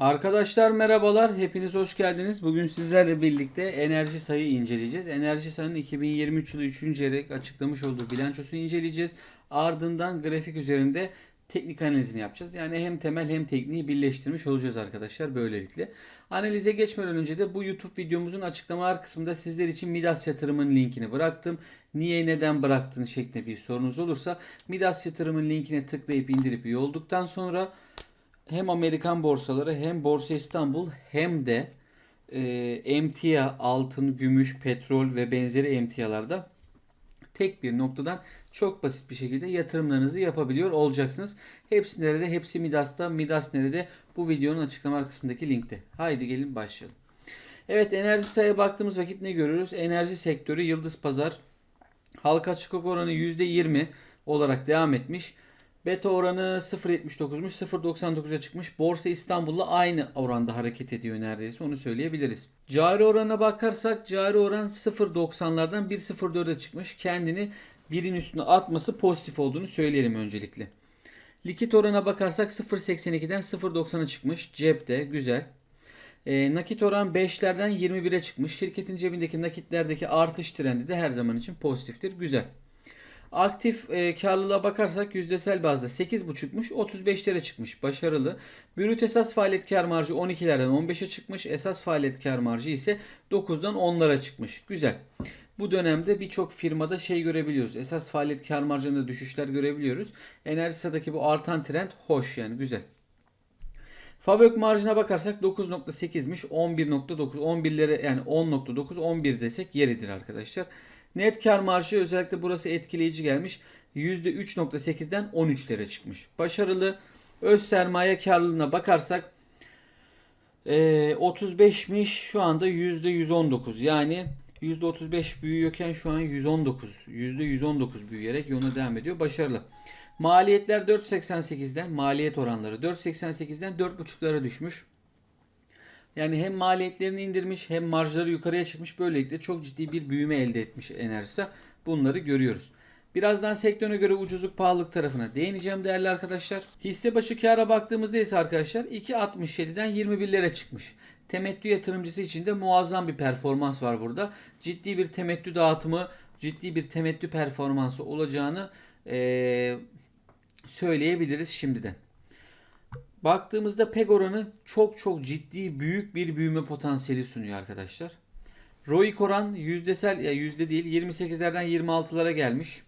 Arkadaşlar merhabalar. Hepiniz hoş geldiniz. Bugün sizlerle birlikte enerji sayı inceleyeceğiz. Enerji sayının 2023 yılı 3. çeyrek açıklamış olduğu bilançosunu inceleyeceğiz. Ardından grafik üzerinde teknik analizini yapacağız. Yani hem temel hem tekniği birleştirmiş olacağız arkadaşlar böylelikle. Analize geçmeden önce de bu YouTube videomuzun açıklamalar kısmında sizler için Midas yatırımın linkini bıraktım. Niye neden bıraktın şeklinde bir sorunuz olursa Midas yatırımın linkine tıklayıp indirip üye olduktan sonra hem Amerikan borsaları hem Borsa İstanbul hem de e, emtia, altın, gümüş, petrol ve benzeri emtialarda tek bir noktadan çok basit bir şekilde yatırımlarınızı yapabiliyor olacaksınız. Hepsi nerede? Hepsi Midas'ta. Midas nerede? Bu videonun açıklama kısmındaki linkte. Haydi gelin başlayalım. Evet enerji sayıya baktığımız vakit ne görüyoruz? Enerji sektörü Yıldız Pazar halka açık oranı %20 olarak devam etmiş. Beta oranı 0.79'muş 0.99'a çıkmış. Borsa İstanbul'la aynı oranda hareket ediyor neredeyse onu söyleyebiliriz. Cari oranına bakarsak cari oran 0.90'lardan 1.04'e çıkmış. Kendini birin üstüne atması pozitif olduğunu söyleyelim öncelikle. Likit oranına bakarsak 0.82'den 0.90'a çıkmış. Cepte güzel. E, nakit oran 5'lerden 21'e çıkmış. Şirketin cebindeki nakitlerdeki artış trendi de her zaman için pozitiftir. Güzel. Aktif e, karlılığa bakarsak yüzdesel bazda 8.5'muş 35'lere çıkmış. Başarılı. Brüt esas faaliyet kar marjı 12'lerden 15'e çıkmış. Esas faaliyet kar marjı ise 9'dan 10'lara çıkmış. Güzel. Bu dönemde birçok firmada şey görebiliyoruz. Esas faaliyet kar marjında düşüşler görebiliyoruz. Enerjisa'daki bu artan trend hoş yani güzel. Favök marjına bakarsak 9.8'miş 11.9 11'lere yani 10.9 11 desek yeridir arkadaşlar. Net kar marjı özellikle burası etkileyici gelmiş. %3.8'den 13'lere çıkmış. Başarılı öz sermaye karlılığına bakarsak e, 35'miş şu anda %119 yani %35 büyüyorken şu an 119 %119 büyüyerek yoluna devam ediyor. Başarılı. Maliyetler 4.88'den maliyet oranları 4.88'den 4.5'lara düşmüş. Yani hem maliyetlerini indirmiş hem marjları yukarıya çıkmış. Böylelikle çok ciddi bir büyüme elde etmiş Enerjisa. Bunları görüyoruz. Birazdan sektöre göre ucuzluk pahalılık tarafına değineceğim değerli arkadaşlar. Hisse başı kâra baktığımızda ise arkadaşlar 2.67'den 21'lere çıkmış. Temettü yatırımcısı için de muazzam bir performans var burada. Ciddi bir temettü dağıtımı, ciddi bir temettü performansı olacağını ee, söyleyebiliriz şimdiden. Baktığımızda PEG oranı çok çok ciddi büyük bir büyüme potansiyeli sunuyor arkadaşlar. ROIC oran yüzdesel ya yüzde değil 28'lerden 26'lara gelmiş.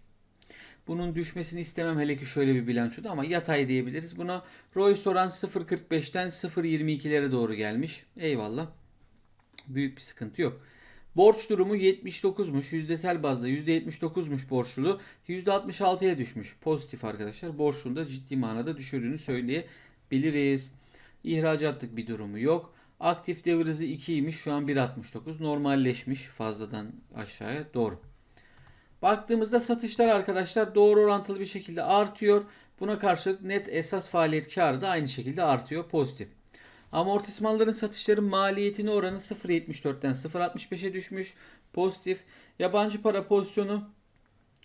Bunun düşmesini istemem hele ki şöyle bir bilançoda ama yatay diyebiliriz. Buna ROIC oran 0.45'ten 0.22'lere doğru gelmiş. Eyvallah. Büyük bir sıkıntı yok. Borç durumu 79'muş. Yüzdesel bazda %79'muş borçluluğu. %66'ya düşmüş. Pozitif arkadaşlar. Borçluluğunu da ciddi manada düşürdüğünü söyleyebiliriz. İhracatlık bir durumu yok. Aktif devir hızı 2'ymiş. Şu an 1.69. Normalleşmiş fazladan aşağıya doğru. Baktığımızda satışlar arkadaşlar doğru orantılı bir şekilde artıyor. Buna karşılık net esas faaliyet karı da aynı şekilde artıyor. Pozitif. Amortismanların satışların maliyetini oranı 0.74'ten 0.65'e düşmüş. Pozitif. Yabancı para pozisyonu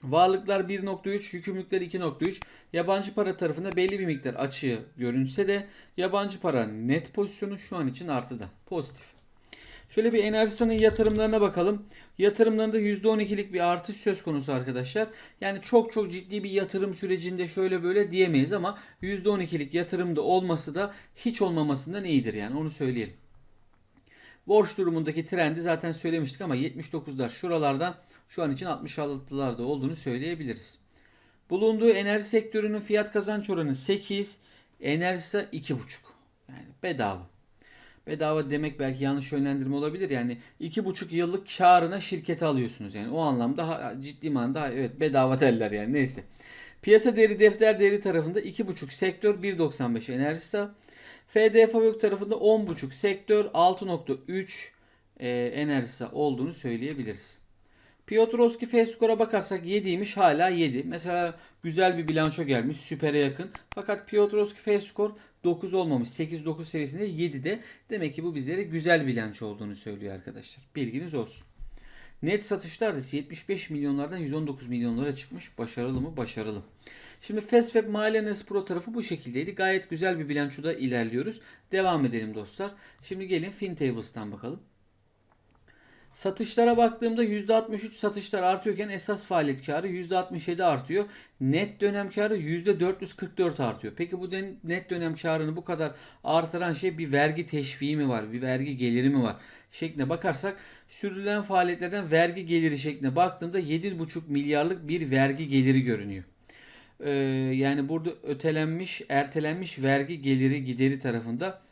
varlıklar 1.3, yükümlülükler 2.3. Yabancı para tarafında belli bir miktar açığı görünse de yabancı para net pozisyonu şu an için artıda. Pozitif. Şöyle bir Enerjisa'nın yatırımlarına bakalım. Yatırımlarında %12'lik bir artış söz konusu arkadaşlar. Yani çok çok ciddi bir yatırım sürecinde şöyle böyle diyemeyiz ama %12'lik yatırımda olması da hiç olmamasından iyidir yani onu söyleyelim. Borç durumundaki trendi zaten söylemiştik ama 79'lar şuralardan şu an için 66'larda olduğunu söyleyebiliriz. Bulunduğu enerji sektörünün fiyat kazanç oranı 8, enerjisi 2,5. Yani bedava. Bedava demek belki yanlış yönlendirme olabilir. Yani iki buçuk yıllık karına şirketi alıyorsunuz. Yani o anlamda ciddi manada evet bedava derler yani neyse. Piyasa değeri defter değeri tarafında iki buçuk sektör 1.95 enerjisa. FD Favök tarafında 10.5 sektör 6.3 e, enerjisa olduğunu söyleyebiliriz. Piotrowski F-Score'a bakarsak 7'ymiş hala 7. Mesela güzel bir bilanço gelmiş süpere yakın. Fakat Piotrowski F-Score 9 olmamış. 8-9 seviyesinde 7'de. Demek ki bu bizlere güzel bilanço olduğunu söylüyor arkadaşlar. Bilginiz olsun. Net satışlar da 75 milyonlardan 119 milyonlara çıkmış. Başarılı mı? Başarılı. Şimdi Fastweb Mali Analiz Pro tarafı bu şekildeydi. Gayet güzel bir bilançoda ilerliyoruz. Devam edelim dostlar. Şimdi gelin FinTables'tan bakalım. Satışlara baktığımda %63 satışlar artıyorken esas faaliyet karı %67 artıyor. Net dönem karı %444 artıyor. Peki bu net dönem karını bu kadar artıran şey bir vergi teşviği mi var? Bir vergi geliri mi var? Şekline bakarsak sürdürülen faaliyetlerden vergi geliri şekline baktığımda 7,5 milyarlık bir vergi geliri görünüyor. Ee, yani burada ötelenmiş, ertelenmiş vergi geliri gideri tarafında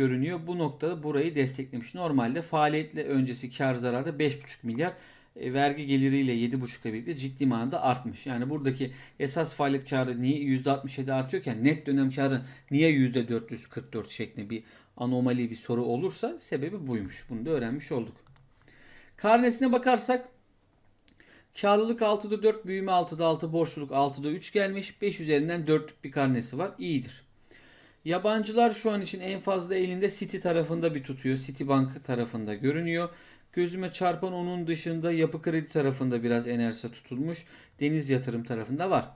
görünüyor. Bu noktada burayı desteklemiş. Normalde faaliyetle öncesi kar zararda 5,5 milyar e, vergi geliriyle 7,5 ile birlikte ciddi manada artmış. Yani buradaki esas faaliyet karı niye %67 artıyorken net dönem karı niye %444 şeklinde bir anomali bir soru olursa sebebi buymuş. Bunu da öğrenmiş olduk. Karnesine bakarsak Karlılık 6'da 4, büyüme 6'da 6, borçluluk 6'da 3 gelmiş. 5 üzerinden 4'lük bir karnesi var. İyidir. Yabancılar şu an için en fazla elinde City tarafında bir tutuyor. Citibank tarafında görünüyor. Gözüme çarpan onun dışında yapı kredi tarafında biraz enerjisi tutulmuş. Deniz yatırım tarafında var.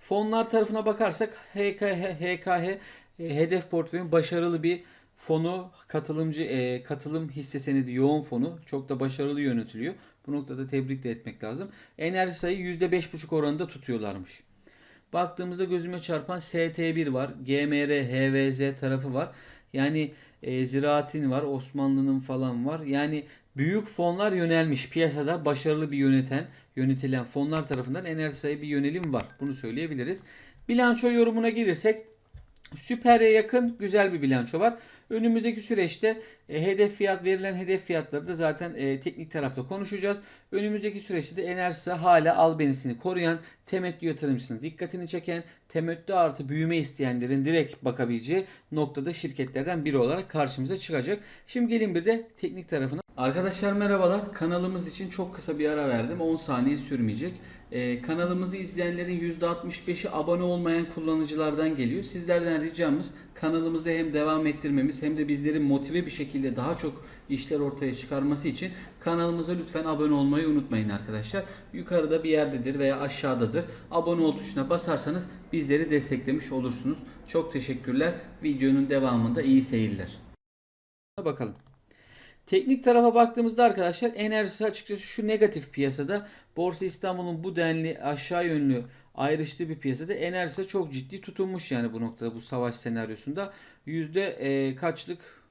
Fonlar tarafına bakarsak HKH, HKH e, hedef portföyün başarılı bir fonu katılımcı e, katılım hisse senedi yoğun fonu çok da başarılı yönetiliyor. Bu noktada tebrik de etmek lazım. Enerji sayı %5,5 oranında tutuyorlarmış. Baktığımızda gözüme çarpan ST1 var. GMR, HVZ tarafı var. Yani e, Ziraat'in var. Osmanlı'nın falan var. Yani büyük fonlar yönelmiş. Piyasada başarılı bir yöneten, yönetilen fonlar tarafından enerji sayı bir yönelim var. Bunu söyleyebiliriz. Bilanço yorumuna gelirsek Süper'e yakın güzel bir bilanço var. Önümüzdeki süreçte e, hedef fiyat verilen hedef fiyatları da zaten e, teknik tarafta konuşacağız. Önümüzdeki süreçte de enerjisi hala albenisini koruyan, temettü yatırımcısının dikkatini çeken, temettü artı büyüme isteyenlerin direkt bakabileceği noktada şirketlerden biri olarak karşımıza çıkacak. Şimdi gelin bir de teknik tarafına. Arkadaşlar merhabalar. Kanalımız için çok kısa bir ara verdim. 10 saniye sürmeyecek. Ee, kanalımızı izleyenlerin %65'i abone olmayan kullanıcılardan geliyor. Sizlerden ricamız kanalımızı hem devam ettirmemiz hem de bizleri motive bir şekilde daha çok işler ortaya çıkarması için kanalımıza lütfen abone olmayı unutmayın arkadaşlar. Yukarıda bir yerdedir veya aşağıdadır. Abone ol tuşuna basarsanız bizleri desteklemiş olursunuz. Çok teşekkürler. Videonun devamında iyi seyirler. Bakalım. Teknik tarafa baktığımızda arkadaşlar enerjisi açıkçası şu negatif piyasada Borsa İstanbul'un bu denli aşağı yönlü ayrıştığı bir piyasada enerjisi çok ciddi tutunmuş yani bu noktada bu savaş senaryosunda yüzde e, kaçlık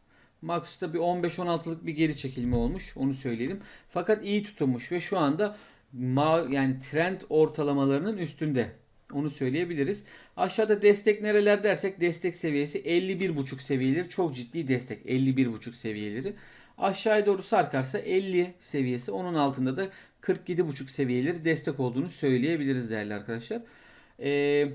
Max'ta bir 15-16'lık bir geri çekilme olmuş onu söyleyelim. Fakat iyi tutunmuş ve şu anda ma yani trend ortalamalarının üstünde. Onu söyleyebiliriz. Aşağıda destek nereler dersek destek seviyesi 51.5 seviyeleri çok ciddi destek. 51.5 seviyeleri. Aşağıya doğru sarkarsa 50 seviyesi onun altında da 47.5 seviyeleri destek olduğunu söyleyebiliriz değerli arkadaşlar. Ee,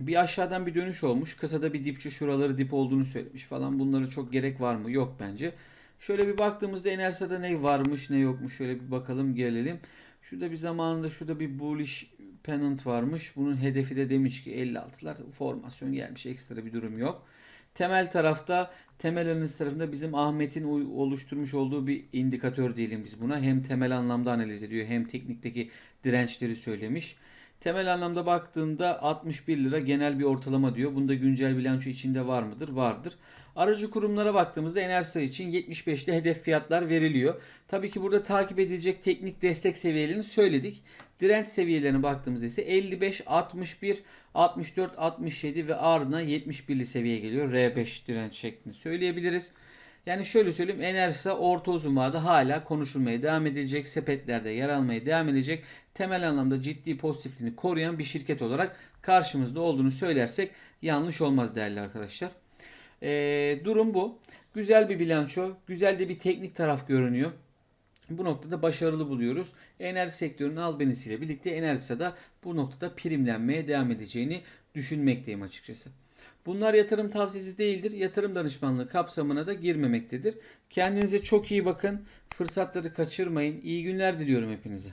bir aşağıdan bir dönüş olmuş. Kısada bir dipçi şuraları dip olduğunu söylemiş falan. Bunlara çok gerek var mı? Yok bence. Şöyle bir baktığımızda Enersa'da ne varmış ne yokmuş şöyle bir bakalım gelelim. Şurada bir zamanında şurada bir bullish pennant varmış. Bunun hedefi de demiş ki 56'lar formasyon gelmiş. Ekstra bir durum yok. Temel tarafta temel analiz tarafında bizim Ahmet'in oluşturmuş olduğu bir indikatör diyelim biz buna. Hem temel anlamda analiz ediyor hem teknikteki dirençleri söylemiş. Temel anlamda baktığında 61 lira genel bir ortalama diyor. Bunda güncel bilanço içinde var mıdır? Vardır. Aracı kurumlara baktığımızda Enerjisa için 75'te hedef fiyatlar veriliyor. Tabii ki burada takip edilecek teknik destek seviyelerini söyledik. Direnç seviyelerine baktığımızda ise 55, 61, 64, 67 ve ardından 71'li seviye geliyor. R5 direnç şeklinde söyleyebiliriz. Yani şöyle söyleyeyim Enerjisa orta uzun vade hala konuşulmaya devam edecek. Sepetlerde yer almaya devam edecek. Temel anlamda ciddi pozitifliğini koruyan bir şirket olarak karşımızda olduğunu söylersek yanlış olmaz değerli arkadaşlar. Ee, durum bu. Güzel bir bilanço. Güzel de bir teknik taraf görünüyor. Bu noktada başarılı buluyoruz. Enerji sektörünün albenisiyle birlikte Enerjisa da bu noktada primlenmeye devam edeceğini düşünmekteyim açıkçası. Bunlar yatırım tavsiyesi değildir. Yatırım danışmanlığı kapsamına da girmemektedir. Kendinize çok iyi bakın. Fırsatları kaçırmayın. İyi günler diliyorum hepinize.